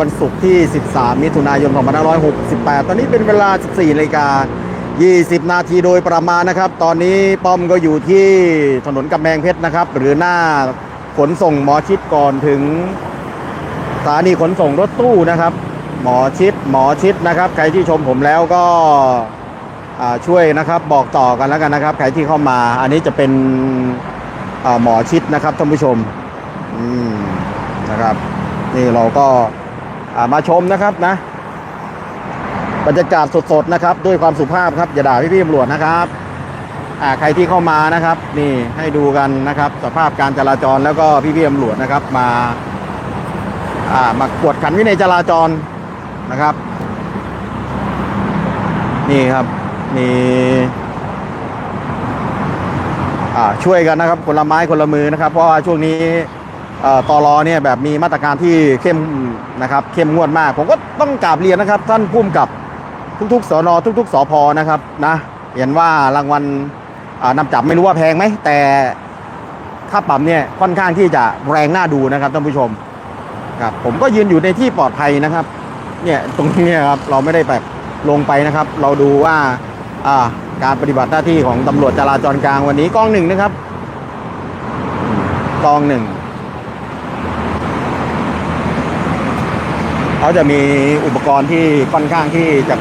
วันศุกร์ที่ 13 มิถุนายน 2568 ตอนนี้เป็นเวลา 14นาฬิกา 20 นาทีโดยประมาณนะครับ ตอนนี้ป้อมก็อยู่ที่ถนนกำแพงเพชรนะครับ หรือหน้าขนส่งหมอชิดก่อนถึงสถานีขนส่งรถตู้นะครับ หมอชิดหมอชิดนะครับ ใครที่ชมผมแล้วก็ช่วยนะครับบอกต่อกันแล้วกันนะครับ ใครที่เข้ามา อันนี้จะเป็นหมอชิดนะครับท่านผู้ชมมนะครับ นี่เราก็ มาชมนะครับนะ บรรยากาศสดๆนะครับ ด้วยความสุภาพครับอย่าด่าพี่ๆตำรวจนะครับอ่าใครที่เข้ามานะครับ นี่ให้ดูกันนะครับ สภาพการจราจรแล้วก็พี่ๆตำรวจนะครับ มาอ่ามากวดขันวินัยจราจรนะครับ นี่ครับนี่อ่าช่วยกันนะครับคนละไม้คนละมือนะครับ เพราะว่าช่วงนี้ ตอรอเนี่ยแบบมีมาตรการที่เข้มนะครับเข้มงวดมาก ผมก็ต้องกราบเรียนนะครับ ท่านผู้กำกับทุกๆสอนอทุก ๆสพนะครับนะเห็นว่ารางวัลอ่านำจับไม่รู้ว่าแพงไหมแต่ค่าปรับเนี่ยค่อนข้างที่จะแรงน่าดูนะครับท่านผู้ชมครับผมก็ยืนอยู่ในที่ปลอดภัยนะครับ เนี่ยตรงนี้ครับเราไม่ได้แบบลงไปนะครับ เราดูว่าอ่าการปฏิบัติหน้าที่ของตำรวจจราจรกลางวันนี้กองหนึ่งนะครับกองหนึ่ง เขาจะมีอุปกรณ์ที่ค่อนข้างที่จะ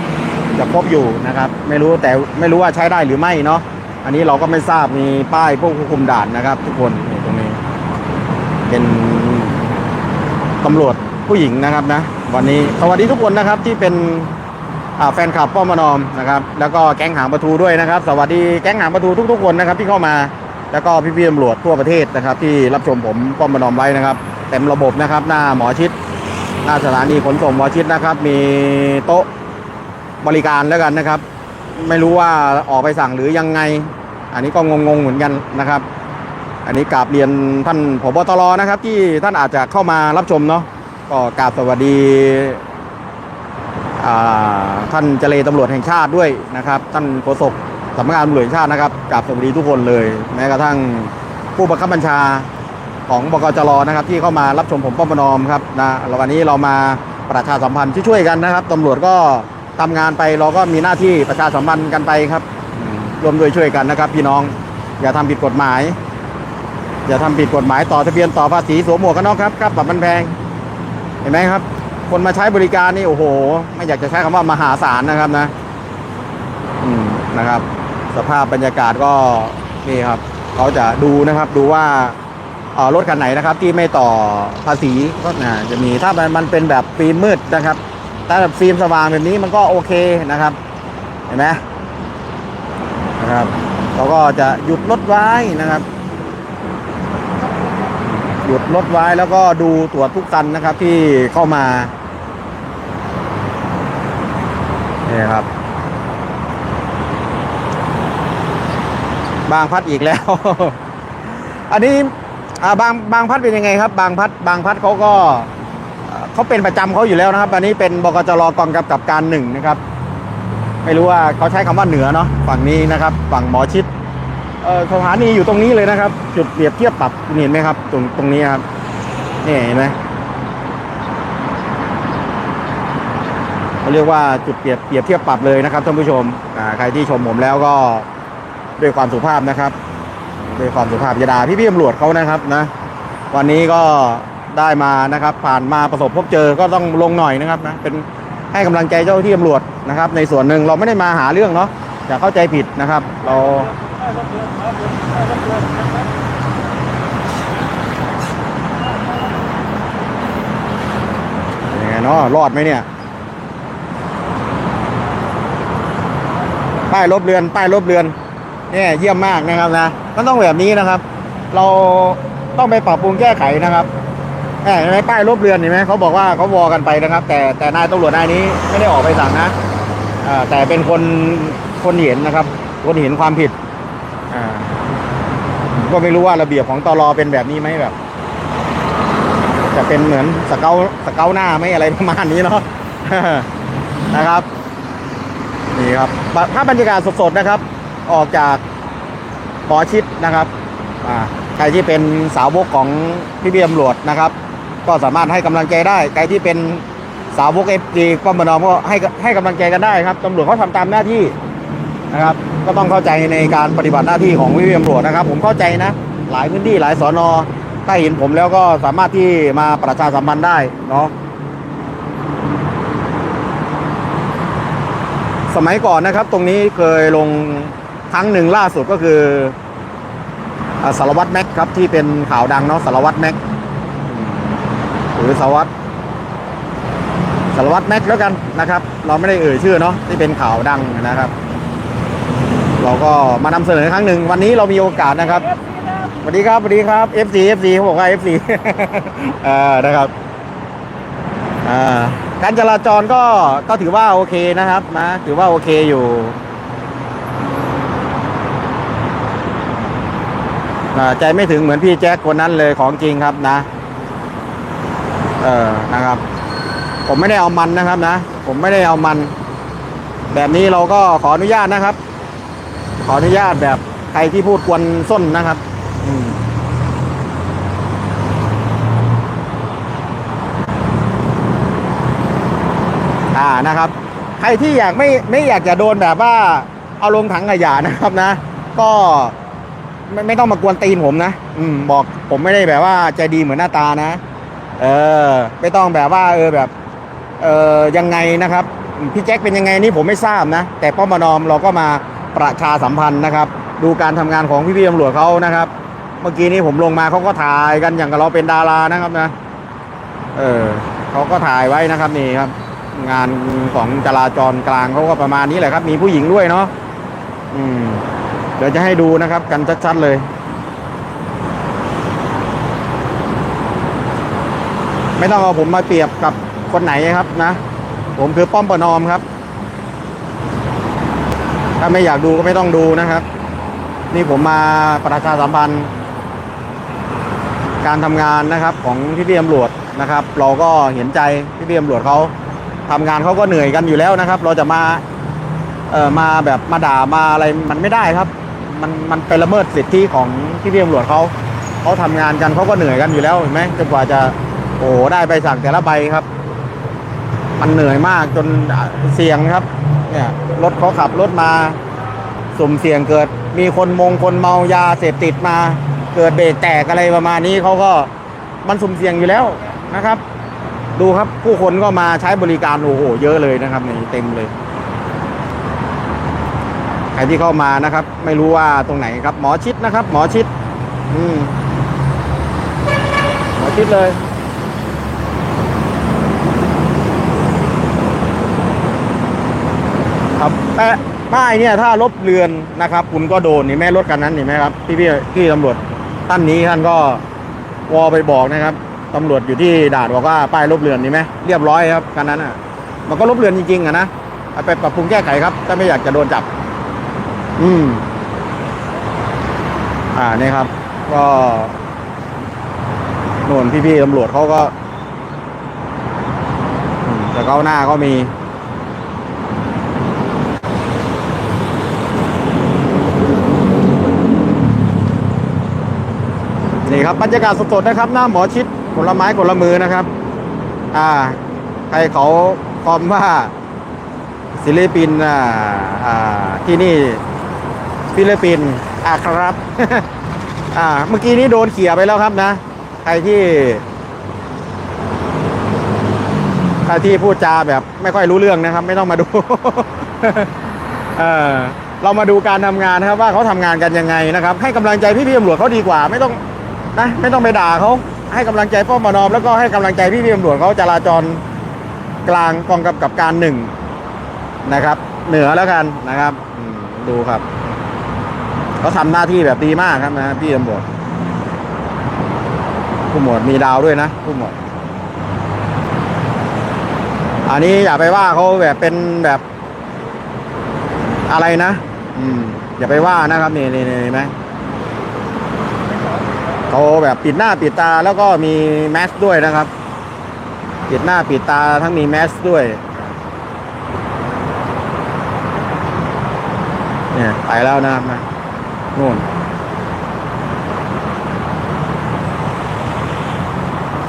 จะครบอยู่นะครับ ไม่รู้แต่ไม่รู้ว่าใช้ได้หรือไม่เนาะอันนี้เราก็ไม่ทราบมีป้ายพวกควบคุมด่านนะครับ ทุกคนตรงนี้ เป็นตำรวจผู้หญิงนะครับนะ วันนี้สวัสดีทุกคนนะครับที่เป็นแฟนคลับป้อมมานอมนะครับ แล้วก็แก๊งหางประตูด้วยนะครับ สวัสดีแก๊งหางประตูทุกๆคนนะครับที่เข้ามาแล้วก็พี่ๆตำรวจทั่วประเทศนะครับ ที่รับชมผมป้อมมานอมไว้นะครับเต็มระบบนะครับ หน้าหมอชิด หน้าสถานีขนส่งหมอชิดนะครับ มีโต๊ะบริการแล้วกันนะครับ ไม่รู้ว่าออกไปสั่งหรือยังไง อันนี้ก็งงๆเหมือนกันนะครับ อันนี้กราบเรียนท่านผบตรนะครับ ที่ท่านอาจจะเข้ามารับชมเนาะก็กราบสวัสดีท่านเจรตำรวจแห่งชาติด้วยนะครับ ท่านโฆษกสำนักงานตำรวจแห่งชาตินะครับกราบสวัสดีทุกคนเลย แม้กระทั่งผู้บังคับบัญชา ของบกจรนะครับที่เข้ามารับชมผมป้อมนอมครับนะวันนี้เรามาประชาสัมพันธ์ช่วยกันนะครับตำรวจก็ทำงานไปเราก็มีหน้าที่ประชาสัมพันธ์กันไปครับรวมด้วยช่วยกันนะครับ พี่น้องอย่าทำผิดกฎหมาย อย่าทำผิดกฎหมายต่อทะเบียนต่อภาษีสวมหมวกกันน็อกครับครับปรับมันแพง เห็นไหมครับ คนมาใช้บริการนี่โอ้โห ไม่อยากจะใช้คำว่ามหาศาลนะครับนะอืมนะครับ สภาพบรรยากาศก็นี่ครับ เขาจะดูนะครับดูว่า รถคันไหนนะครับที่ไม่ต่อภาษีก็จะมีถ้ามันมันเป็นแบบฟิล์มมืดนะครับถ้าแบบฟิล์มสว่างแบบนี้มันก็โอเคนะครับ เห็นไหมนะครับเขาก็จะหยุดรถไว้นะครับ หยุดรถไว้แล้วก็ดูตรวจทุกคันนะครับที่เข้ามานี่ครับ บางพัดอีกแล้ว อันนี้ อ่าบางบางพัดเป็นยังไงครับ บางพัดบางพัดเขาก็เขาเป็นประจำเขาอยู่แล้วนะครับอันนี้เป็นบกจรกองกำกับการหนึ่งนะครับ ไม่รู้ว่าเขาใช้คำว่าเหนือเนาะฝั่งนี้นะครับ ฝั่งหมอชิดเออสถานีอยู่ตรงนี้เลยนะครับ จุดเปรียบเทียบปรับเห็นไหมครับ ตรงตรงนี้ครับนี่เห็นไหมเขาเรียกว่าจุดเปรียบเปรียบเทียบปรับเลยนะครับท่านผู้ชมใครที่ชมผมแล้วก็ด้วยความสุภาพนะครับ ด้วยความสุภาพยาดาพี่พี่ตำรวจเขานะครับนะ วันนี้ก็ได้มานะครับ ผ่านมาประสบพบเจอก็ต้องลงหน่อยนะครับนะเป็นให้กำลังใจเจ้าหน้าที่ตำรวจนะครับ ในส่วนหนึ่งเราไม่ได้มาหาเรื่องเนาะอย่าเข้าใจผิดนะครับ เรายังไงเนาะรอดไหมเนี่ยป้ายลบเรือน ป้ายลบเรือน เนี่ยเยี่ยมมากนะครับนะมันต้องแบบนี้นะครับ เราต้องไปปรับปรุงแก้ไขนะครับแหมเห็นไหมป้ายลบเรือนเห็นไหมเขาบอกว่าเขาวอกันไปนะครับ แต่แต่นายตำรวจนายนี้ไม่ได้ออกไปสั่งนะแต่เป็นคนคนเห็นนะครับ คนเห็นความผิดก็ไม่รู้ว่าระเบียบของตรอเป็นแบบนี้ไหมแบบ จะเป็นเหมือนสเกลสเกลหน้าไหมอะไรประมาณนี้เนาะนะครับนี่ครับภาพบรรยากาศสดๆนะครับ ออกจากหอชิดนะครับใครที่เป็นสาวกของพี่เบียมรวจนะครับ ก็สามารถให้กำลังใจได้ใครที่เป็นสาวกเอฟจีป้อมปนอมก็ให้ให้กำลังใจกันได้ครับตำรวจเขาทำตามหน้าที่นะครับ ก็ต้องเข้าใจในการปฏิบัติหน้าที่ของวิเวียนตำรวจนะครับ ผมเข้าใจนะ หลายพื้นที่หลายสอนอถ้าเห็นผมแล้วก็สามารถที่มาประชาสัมพันธ์ได้เนาะสมัยก่อนนะครับ ตรงนี้เคยลง ครั้งหนึ่งล่าสุดก็คืออสารวัตรแม็กครับที่เป็นข่าวดังเนาะสารวัตรแม็กหรือสารวัตรสารวัตรแม็กแล้วกันนะครับ เราไม่ได้เอ่ยชื่อเนาะที่เป็นข่าวดังนะครับ เราก็มานำเสนอครั้งหนึ่งวันนี้เรามีโอกาสนะครับสวัสดีครับสวัสดีครับ FC FC เขาบอกว่า FC เอ่านะครับอ่าการจราจรก็ก็ถือว่าโอเคนะครับนะถือว่าโอเคอยู่อ่า ใจไม่ถึงเหมือนพี่แจ็คคนนั้นเลยของจริงครับนะ เออนะครับ ผมไม่ได้เอามันนะครับนะ ผมไม่ได้เอามัน แบบนี้เราก็ขออนุญาตนะครับ ขออนุญาตแบบใครที่พูดกวนส้นนะครับอืมอ่านะครับ ใครที่อยากไม่ไม่อยากจะโดนแบบว่าเอาลงถังขยะนะครับนะ ก็ ไม่ไม่ต้องมากวนตีนผมนะอืมบอกผมไม่ได้แบบว่าใจดีเหมือนหน้าตานะ เออ ไม่ต้องแบบว่า เออแบบ เออยังไงนะครับ พี่แจ็คเป็นยังไงนี่ผมไม่ทราบนะ แต่ป้อมนอมเราก็มาประชาสัมพันธ์นะครับ ดูการทำงานของพี่ๆตำรวจเขานะครับ เมื่อกี้นี้ผมลงมาเขาก็ถ่ายกันอย่างกับเราเป็นดารานะครับนะ เออเขาก็ถ่ายไว้นะครับนี่ครับ งานของจราจรกลางเขาก็ประมาณนี้แหละครับ มีผู้หญิงด้วยเนาะอืม เดี๋ยวจะให้ดูนะครับกันชัดๆเลย ไม่ต้องเอาผมมาเปรียบกับคนไหนครับนะ ผมคือป้อมประนอมครับ ถ้าไม่อยากดูก็ไม่ต้องดูนะครับ นี่ผมมาประชาสัมพันธ์ การทำงานนะครับของพี่พี่ตำรวจนะครับ เราก็เห็นใจพี่พี่ตำรวจเขาทำงานเขาก็เหนื่อยกันอยู่แล้วนะครับ เราจะมาเอ่อมาแบบมาด่ามาอะไรมันไม่ได้ครับ มันมันเป็นละเมิดสิทธิของพี่พี่ตำรวจเขาเขาทำงานกันเขาก็เหนื่อยกันอยู่แล้วเห็นไหมจนกว่าจะโอ้ได้ใบสั่งแต่ละใบครับ มันเหนื่อยมากจนเสี่ยงครับ เนี่ยรถเขาขับรถมาสุ่มเสี่ยงเกิด มีคนมงคนเมายาเสพติดมา เกิดเบรกแตกอะไรประมาณนี้เขาก็มันสุ่มเสี่ยงอยู่แล้วนะครับ ดูครับผู้คนก็มาใช้บริการโอ้โหเยอะเลยนะครับนี่เต็มเลย รที่เข้ามานะครับ ไม่รู้ว่าตรงไหนครับ หมอชิดนะครับ หมอชิด อืมหมอชิดเลย ครับแป้ายเนี่ยถ้าลบเลือนนะครับ คุณก็โดนนี่แม่รถคันนั้นเห็นไหมครับพี่พี่พี่ตำรวจท่านนี้ท่านก็วอไปบอกนะครับตำรวจอยู่ที่ด่านบอกว่าป้ายลบเลือนนี่ไหมเรียบร้อยครับคันนั้นอะ มันก็ลบเลือนจริงๆอะนะเอาไปปรับปรุงแก้ไขครับถ้าไม่อยากจะโดนจับ อืม อ่านี่ครับ ก็น่นพี่ๆตำรวจเขาก็แต่เขาหน้าก็มีนี่ครับบรรยากาศสดๆนะครับ หน้าหมอชิดผลไม้ผลมือนะครับ อ่า ใครเขาคอมว่าศิลปินอ่าอ่าที่นี่ ฟิลิปปินส์อ่าครับ อ่า เมื่อกี้นี้โดนเขี่ยไปแล้วครับนะ ใครที่ใครที่พูดจาแบบไม่ค่อยรู้เรื่องนะครับ ไม่ต้องมาดู เออเรามาดูการทำงานนะครับ ว่าเขาทำงานกันยังไงนะครับ ให้กำลังใจพี่ๆตำรวจเขาดีกว่า ไม่ต้องนะไม่ต้องไปด่าเขาให้กำลังใจป้อมปนอมแล้วก็ให้กำลังใจพี่ๆตำรวจเขาจราจรกลางกองกำกับการหนึ่งนะครับ เหนือแล้วกันนะครับดูครับ เขาทำหน้าที่แบบดีมากครับนะพี่ตำรวจผู้หมวดมีดาวด้วยนะผู้หมวดอันนี้อย่าไปว่าเขาแบบเป็นแบบอะไรนะ อืม อย่าไปว่านะครับนี่นี่นี่ไหมเขาแบบปิดหน้าปิดตาแล้วก็มีแมสด้วยนะครับ ปิดหน้าปิดตาทั้งมีแมสด้วยเนี่ยไปแล้วนะครับ นะนู่น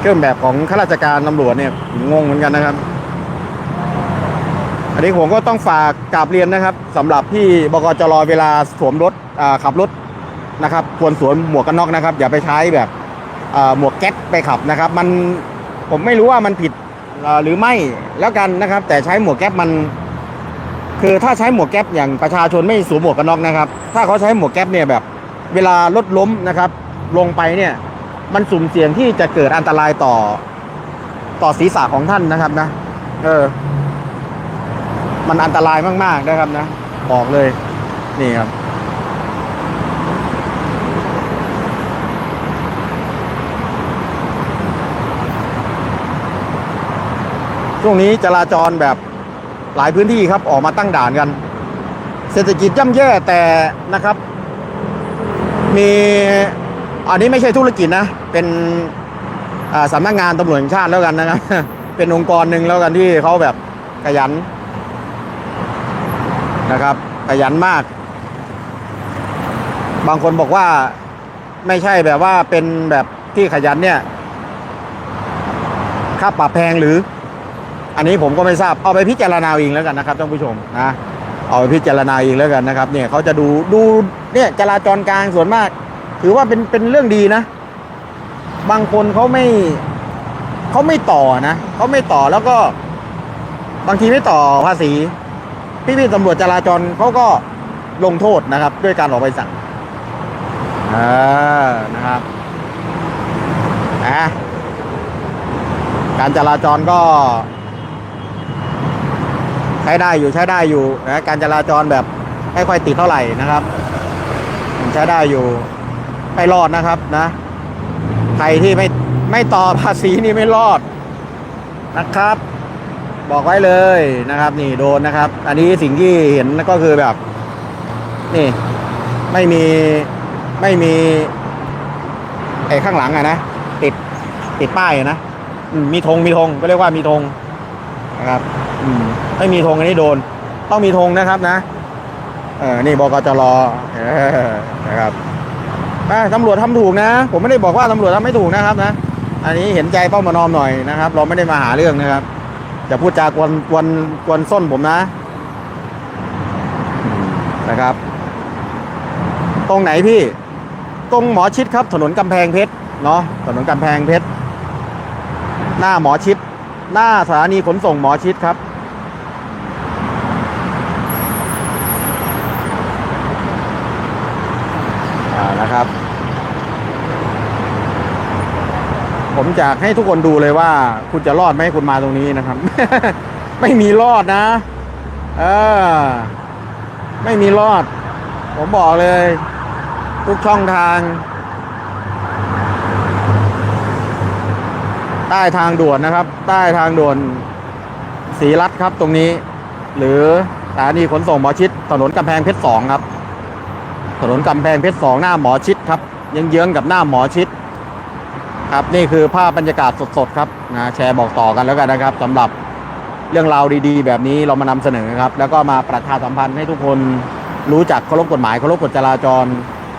เครื่องแบบของข้าราชการตำรวจเนี่ยงงเหมือนกันนะครับ อันนี้ผมก็ต้องฝากกราบเรียนนะครับสำหรับที่บกจรเวลาสวมรถขับรถนะครับควรสวมหมวกกันน็อกนะครับ อย่าไปใช้แบบหมวกแก๊ปไปขับนะครับ มันผมไม่รู้ว่ามันผิดหรือไม่แล้วกันนะครับ แต่ใช้หมวกแก๊ปมัน คือถ้าใช้หมวกแก๊ปอย่างประชาชนไม่สวมหมวกกันน็อกนะครับ ถ้าเขาใช้หมวกแก๊ปเนี่ยแบบเวลารถล้มนะครับ ลงไปเนี่ยมันสุ่มเสี่ยงที่จะเกิดอันตรายต่อต่อศีรษะของท่านนะครับนะ เออ มันอันตรายมาก ๆ นะครับนะ บอกเลย นี่ครับ ช่วงนี้จราจรแบบ หลายพื้นที่ครับออกมาตั้งด่านกัน เศรษฐกิจย่ำแย่แต่นะครับ มีอันนี้ไม่ใช่ธุรกิจนะ เป็นอ่าสำนักงานตำรวจแห่งชาติแล้วกันนะครับ เป็นองค์กรหนึ่งแล้วกันที่เขาแบบขยันนะครับขยันมาก บางคนบอกว่าไม่ใช่แบบว่าเป็นแบบที่ขยันเนี่ย ค่าปรับแพงหรือ อันนี้ผมก็ไม่ทราบเอาไปพิจารณาเองแล้วกันนะครับท่านผู้ชมนะเอาไปพิจารณาเองแล้วกันนะครับเนี่ยเขาจะดูดูเนี่ยจราจรกลางส่วนมาก ถือว่าเป็นเป็นเรื่องดีนะ บางคนเขาไม่เขาไม่ต่อนะเขาไม่ต่อแล้วก็ บางทีไม่ต่อภาษี พี่ๆตำรวจจราจรเขาก็ลงโทษนะครับ ด้วยการออกใบสั่งอ่านะครับอะการจราจรก็ ช้ได้อยู่ใช้ได้อยู่นะการจราจรแบบไม่ค่อยติดเท่าไหร่นะครับใช้ได้อยู่ไม่รอดนะครับนะใครที่ไม่ไม่ต่อภาษีนี่ไม่รอดนะครับ บอกไว้เลยนะครับนี่โดนนะครับ อันนี้สิ่งที่เห็นก็คือแบบ นี่ไม่มีไม่มีไอ้ข้างหลังอะนะติดติดป้ายอะนะมีธงมีธงก็เรียกว่ามีธง นะครับอืมไม่มีธงอันนี้โดน ต้องมีธงนะครับนะเออนี่บกจรอนะครับอะตำรวจทำถูกนะ ผมไม่ได้บอกว่าตำรวจทำไม่ถูกนะครับนะอันนี้เห็นใจเป้ามานอมหน่อยนะครับ เราไม่ได้มาหาเรื่องนะครับจะพูดจากวนกวนกวนส้นผมนะ นะครับ ตรงไหนพี่ ตรงหมอชิดครับ ถนนกำแพงเพชรเนาะถนนกำแพงเพชรหน้าหมอชิด หน้าสถานีขนส่งหมอชิดครับ นะครับ ผมอยากให้ทุกคนดูเลยว่า คุณจะรอดไหมคุณมาตรงนี้นะครับ ไม่มีรอดนะเออไม่มีรอด ผมบอกเลย ทุกช่องทาง ใต้ทางด่วนนะครับ ใต้ทางด่วนศรีรัตครับตรงนี้ หรือสถานีขนส่งหมอชิดถนนกำแพงเพชรสองครับ ถนนกำแพงเพชรสองหน้าหมอชิดครับยังเยื้องกับหน้าหมอชิดครับนี่คือภาพบรรยากาศสดๆครับนะแชร์บอกต่อกันแล้วกันนะครับสำหรับเรื่องราวดีๆ แบบนี้เรามานำเสนอครับ แล้วก็มาประชาสัมพันธ์ให้ทุกคนรู้จักเคารพกฎหมายเคารพกฎจราจร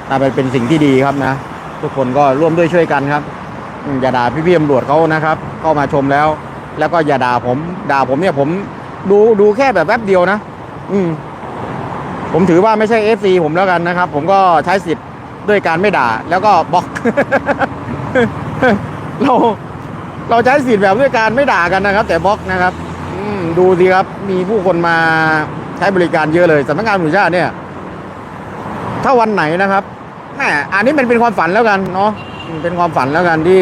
นะเป็นเป็นสิ่งที่ดีครับนะ ทุกคนก็ร่วมด้วยช่วยกันครับ อย่าด่าพี่ๆตำรวจเขานะครับ เข้ามาชมแล้ว แล้วก็อย่าด่าผม ด่าผมเนี่ยผมดูดูแค่แบบแป๊บเดียวนะ อืม ผมถือว่าไม่ใช่ FC ผมแล้วกันนะครับ ผมก็ใช้สิทธิ์ด้วยการไม่ด่า แล้วก็บล็อก เราเราใช้สิทธิ์แบบด้วยการไม่ด่ากันนะครับ แต่บล็อกนะครับอืมดูสิครับ มีผู้คนมาใช้บริการเยอะเลยสำนักงานตำรวจแห่ชาติเนี่ย ถ้าวันไหนนะครับแหมอันนี้มันเป็นความฝันแล้วกันเนาะ เป็นความฝันแล้วกันที่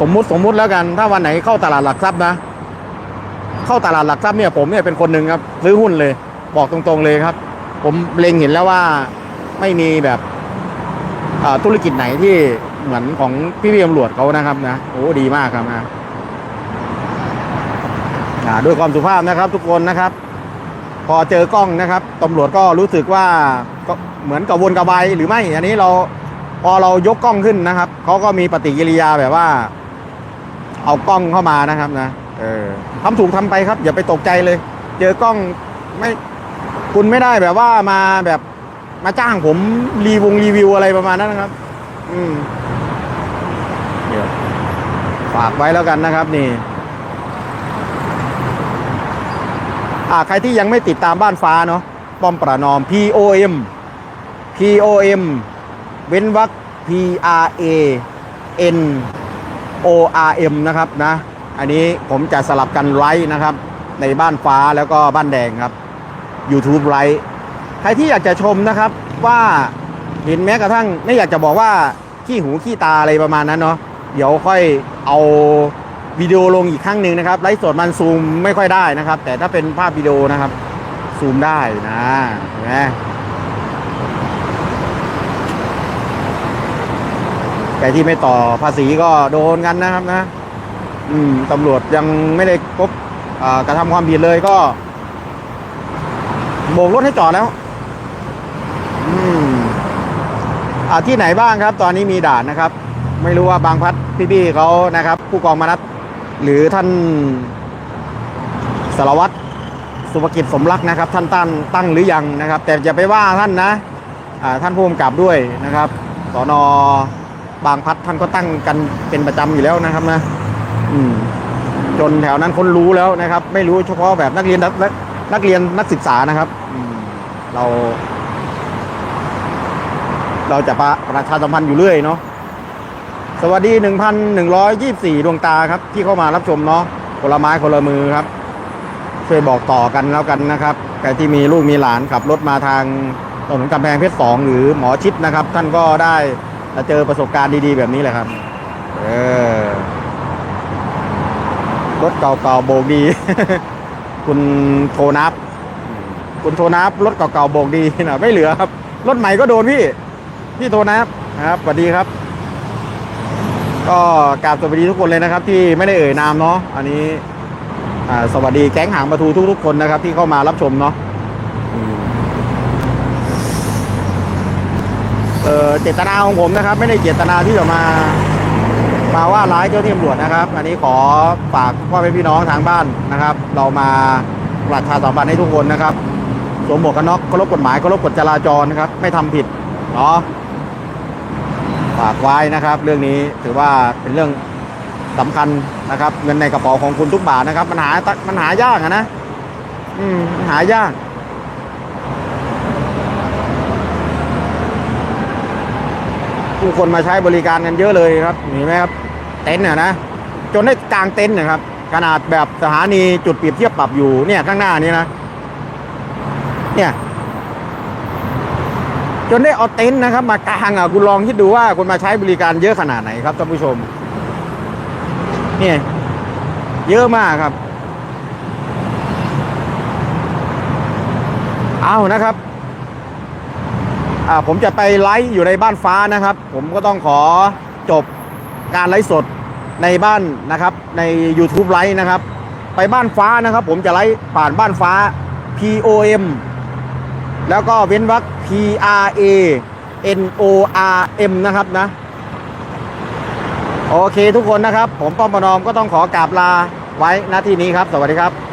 สมมุติสมมุติแล้วกัน ถ้าวันไหนเข้าตลาดหลักทรัพย์นะ เข้าตลาดหลักทรัพย์เนี่ยผมเนี่ยเป็นคนหนึ่งครับซื้อหุ้นเลย บอกตรงๆเลยครับ ผมเล็งเห็นแล้วว่าไม่มีแบบธุรกิจไหนที่เหมือนของพี่พี่ตำรวจเขานะครับนะโอ้ดีมากครับนะด้วยความสุภาพนะครับ ทุกคนนะครับ พอเจอกล้องนะครับตำรวจก็รู้สึกว่าก็เหมือนกระวนกระวายหรือไม่ อันนี้เรา พอเรายกกล้องขึ้นนะครับเขาก็มีปฏิกิริยาแบบว่า เอากล้องเข้ามานะครับนะเออทำถูกทำไปครับ อย่าไปตกใจเลย เจอกล้องไม่คุณไม่ได้แบบว่ามาแบบมาจ้างผมรีวงรีวิวอะไรประมาณนั้นนะครับ อืมเดี๋ยวฝากไว้แล้วกันนะครับ นี่อ่าใครที่ยังไม่ติดตามบ้านฟ้าเนาะป้อมประนอม P O M P O M เว้นวรรค P R A N O R M นะครับนะ อันนี้ผมจะสลับกันไลฟ์นะครับ ในบ้านฟ้าแล้วก็บ้านแดงครับ YouTube ไลฟ์ใครที่อยากจะชมนะครับว่าเห็นแม้กระทั่งไม่อยากจะบอกว่าขี้หูขี้ตาอะไรประมาณนั้นเนาะเดี๋ยวค่อยเอาวิดีโอลงอีกครั้งหนึ่งนะครับไลฟ์สดมันซูมไม่ค่อยได้นะครับ แต่ถ้าเป็นภาพวิดีโอนะครับซูมได้นะเห็นไหม แต่ที่ไม่ต่อภาษีก็โดนกันนะครับนะ อืมตำรวจยังไม่ได้พบกระทำความผิดเลยก็โบกรถให้จอดแล้ว อืมอ่าที่ไหนบ้างครับ ตอนนี้มีด่านนะครับ ไม่รู้ว่าบางพัดพี่ๆเขานะครับ ผู้กองมานัดหรือท่านสารวัตรสุภกิจสมรักนะครับ ท่านตั้งตั้งหรือยังนะครับ แต่อย่าไปว่าท่านนะ อ่าท่านผู้กำกับด้วยนะครับสอนอ บางพัดท่านก็ตั้งกันเป็นประจำอยู่แล้วนะครับนะอืมจนแถวนั้นคนรู้แล้วนะครับ ไม่รู้เฉพาะแบบนักเรียนนักนักนักเรียนนักศึกษานะครับอืมเรา เราจะประประชาสัมพันธ์อยู่เรื่อยเนาะสวัสดี 1,124 ดวงตาครับ ที่เข้ามารับชมเนาะคนละไม้คนละมือครับ ช่วยบอกต่อกันแล้วกันนะครับใครที่มีลูกมีหลานขับรถมาทางถนนกำแพงเพชรสองหรือหมอชิดนะครับ ท่านก็ได้ เจอประสบการณ์ดีๆ แบบนี้แหละครับ เออ รถเก่าๆโบกดี คุณโทนับ คุณโทนับรถเก่าๆโบกดีนะไม่เหลือครับ รถใหม่ก็โดนพี่ พี่โทนับครับสวัสดีครับ ก็กราบสวัสดีทุกคนเลยนะครับ ที่ไม่ได้เอ่ยนามเนาะ อันนี้สวัสดีแก๊งหางประตูทุกๆคนนะครับ ที่เข้ามารับชมเนาะอืม เออเจตนาของผมนะครับ ไม่ได้เจตนาที่จะมามาว่าร้ายเจ้าที่ตำรวจนะครับ อันนี้ขอฝากพ่อแม่พี่น้องทางบ้านนะครับ เรามาประชาสัมพันธ์ให้ทุกคนนะครับสวมหมวกกันน็อกเคารพกฎหมายเคารพกฎจราจรนะครับ ไม่ทำผิดเนาะฝากไว้นะครับ เรื่องนี้ถือว่าเป็นเรื่องสำคัญนะครับ เงินในกระเป๋าของคุณทุกบาทนะครับ มันหามันหายากนะ อืมมันหายาก ผู้คนมาใช้บริการกันเยอะเลยครับเห็นไหมครับเต็นท์น่ะนะ จนได้กลางเต็นท์นะครับขนาดแบบสถานีจุดเปรียบเทียบปรับอยู่เนี่ยข้างหน้านี้นะ เนี่ยจนได้เอาเต็นท์นะครับ มากางอะคุณลองคิดดูว่าคนมาใช้บริการเยอะขนาดไหนครับท่านผู้ชม เนี่ย เยอะมากครับ เอานะครับ ผมจะไปไลฟ์อยู่ในบ้านฟ้านะครับ ผมก็ต้องขอจบการไลฟ์สดในบ้านนะครับ ใน YouTube ไลฟ์นะครับ ไปบ้านฟ้านะครับ ผมจะไลฟ์ผ่านบ้านฟ้า P O M แล้วก็เว้นวรรค P R A N O R M นะครับนะ โอเคทุกคนนะครับ ผมป้อมประนอมก็ต้องขอกราบลาไว้ณที่นี้ครับ สวัสดีครับ